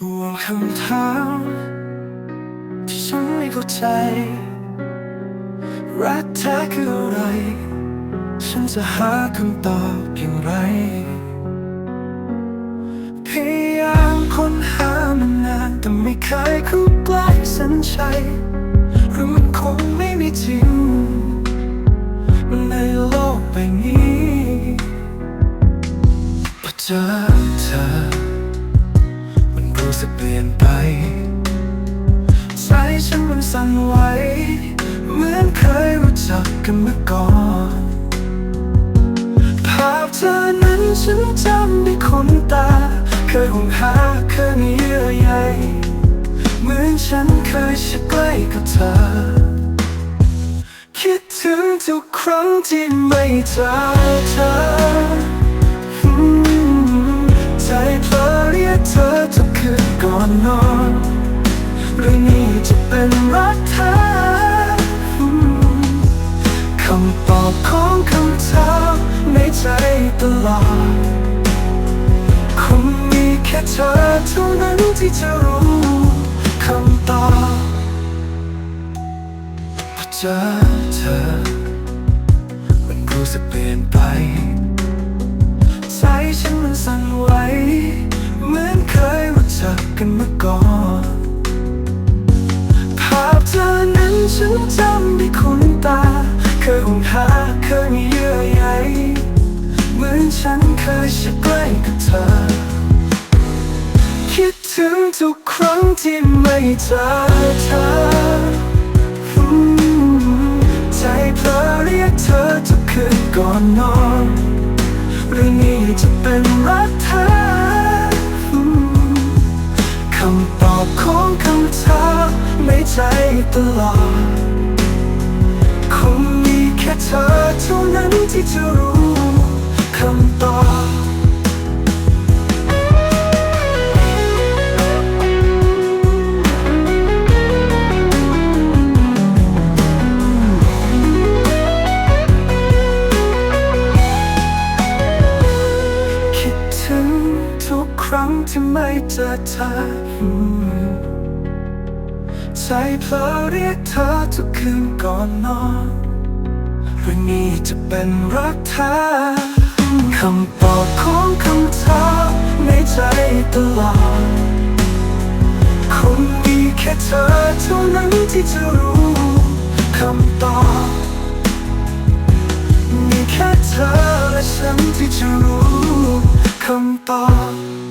ห่วงคำถามที่ฉันไม่เข้าใจ รักแท้คืออะไร ฉันจะหาคำตอบอย่างไร พยายามค้นหามานานแต่ไม่เคยเข้าใกล้ส้นชัยหรือมันคงไม่มีจริง ในโลกใบนี้พอเจอเธอ สึกเปลี่ยนไปใจฉันมันสั่นไหวเหมือนเคยรู้จักกันเมาก่อน ภาพเธอนั้นฉันจำได้คนตา เคยห่วงหาเคยมีเยื่อใยเหมือนฉันเคยชิดใกล้กับเธอ คิดถึงทุกครั้งที่ไม่เจอเธอ ใจเพลอเรียกเธอ คืนก่อนนอนหรือนี่จะเป็นรักแท้อืมคำตอบของคำถามในใจตลอดคงมีแค่เธอเท่านั้นที่จะรู้คำตอบพอเจอเธอมันรู้สึกเปลี่ยนไปใจฉันมันสั่นไหวเหมือนเคย คยห่วงหาเคยมีเยื่อใยเหมือนฉันเคยชิดใกล้กับเธอ คิดถึงทุกครั้งที่ไม่เจอเธอ ใจเพลอเรียกเธอทุกคืนก่อนนอนหรือนี่จะเป็นรักแท้อืมคำตอบของคำถามในใจตลอด เธอเท่านั้นที่จะรู้คำตอบคิดถึงทุกครั้งที่ไม่เจอเธอใจเพลอเรียกเธอทุกคืนก่อนนอน หรือนี่จะเป็นรักแท้คำตอบของคำถามในใจตลอดคงมีแค่เธอเท่านั้นที่จะรู้คำตอบมีแค่เธอและฉันที่จะรู้คำตอบ